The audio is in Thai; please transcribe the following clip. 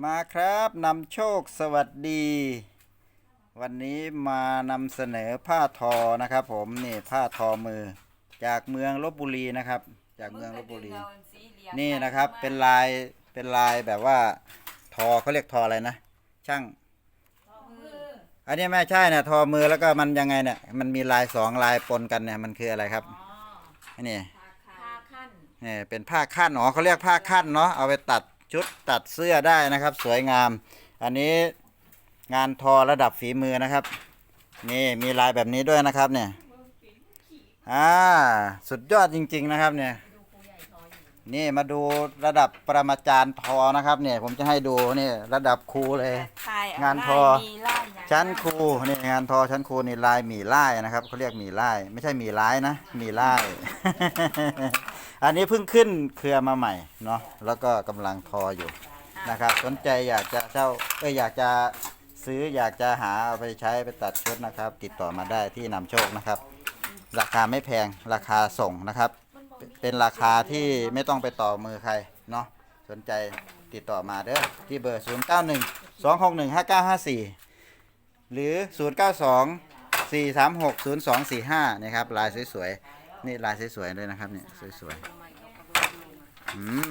มาครับนำโชคสวัสดี วันนี้มานำเสนอผ้าทอนะครับผมนี่ผ้าทอมือ จากเมืองลบบุรีนะครับ จากเมืองลบบุรี นี่นะครับเป็นลายเป็นลายแบบว่า ทอเขาเรียกทออะไรนะ ช่างอันนี้ไม่ใช่นะทอมือแล้วก็มันยังไงเนี่ยมันมีลายสองลายปนกันเนี่ยมันคืออะไรครับอันนี้ผ้าขั้นนี่เป็นผ้าขั้นอ๋อเขาเรียกผ้าขั้นเนาะเอาไปตัด ชุดตัดเสื้อได้นะครับ สวยงาม อันนี้งานทอระดับฝีมือนะครับ นี่มีลายแบบนี้ด้วยนะครับเนี่ยอ่าสุดยอดจริง ๆนะครับเนี่ยดูครูใหญ่ทออยู่นี่มาดูระดับปรมาจารย์ทอนะครับเนี่ยผมจะให้ดูนี่ระดับครูเลยใช่เงานทอไล่มีไล่นะชั้นครูนี่งานทอชั้นครูนี่ลายหมี่ไล่นะครับเขาเรียกหมี่ไล่ไม่ใช่หมี่ร้ายนะหมี่ไล่ อันนี้เพิ่งขึ้นเครือมาใหม่เนาะแล้วก็กำลังทออยู่นะครับสนใจอยากจะเช่าเอ้ยอยากจะซื้ออยากจะหาเอาไปใช้ไปตัดชุดนะครับ ติดต่อมาได้ที่นำโชคนะครับ ราคาไม่แพงราคาส่งนะครับ เป็นราคาที่ไม่ต้องไปต่อมือใครเนาะสนใจติดต่อมาเด้อที่เบอร์ 0 9 1 2 6 1 5 9 5 4 หรือ 0 9 2 4 3 6 0 2 4 5นะครับลายสวยๆ นี่ลายสวยๆด้วยนะครับเนี่ยสวยๆอืม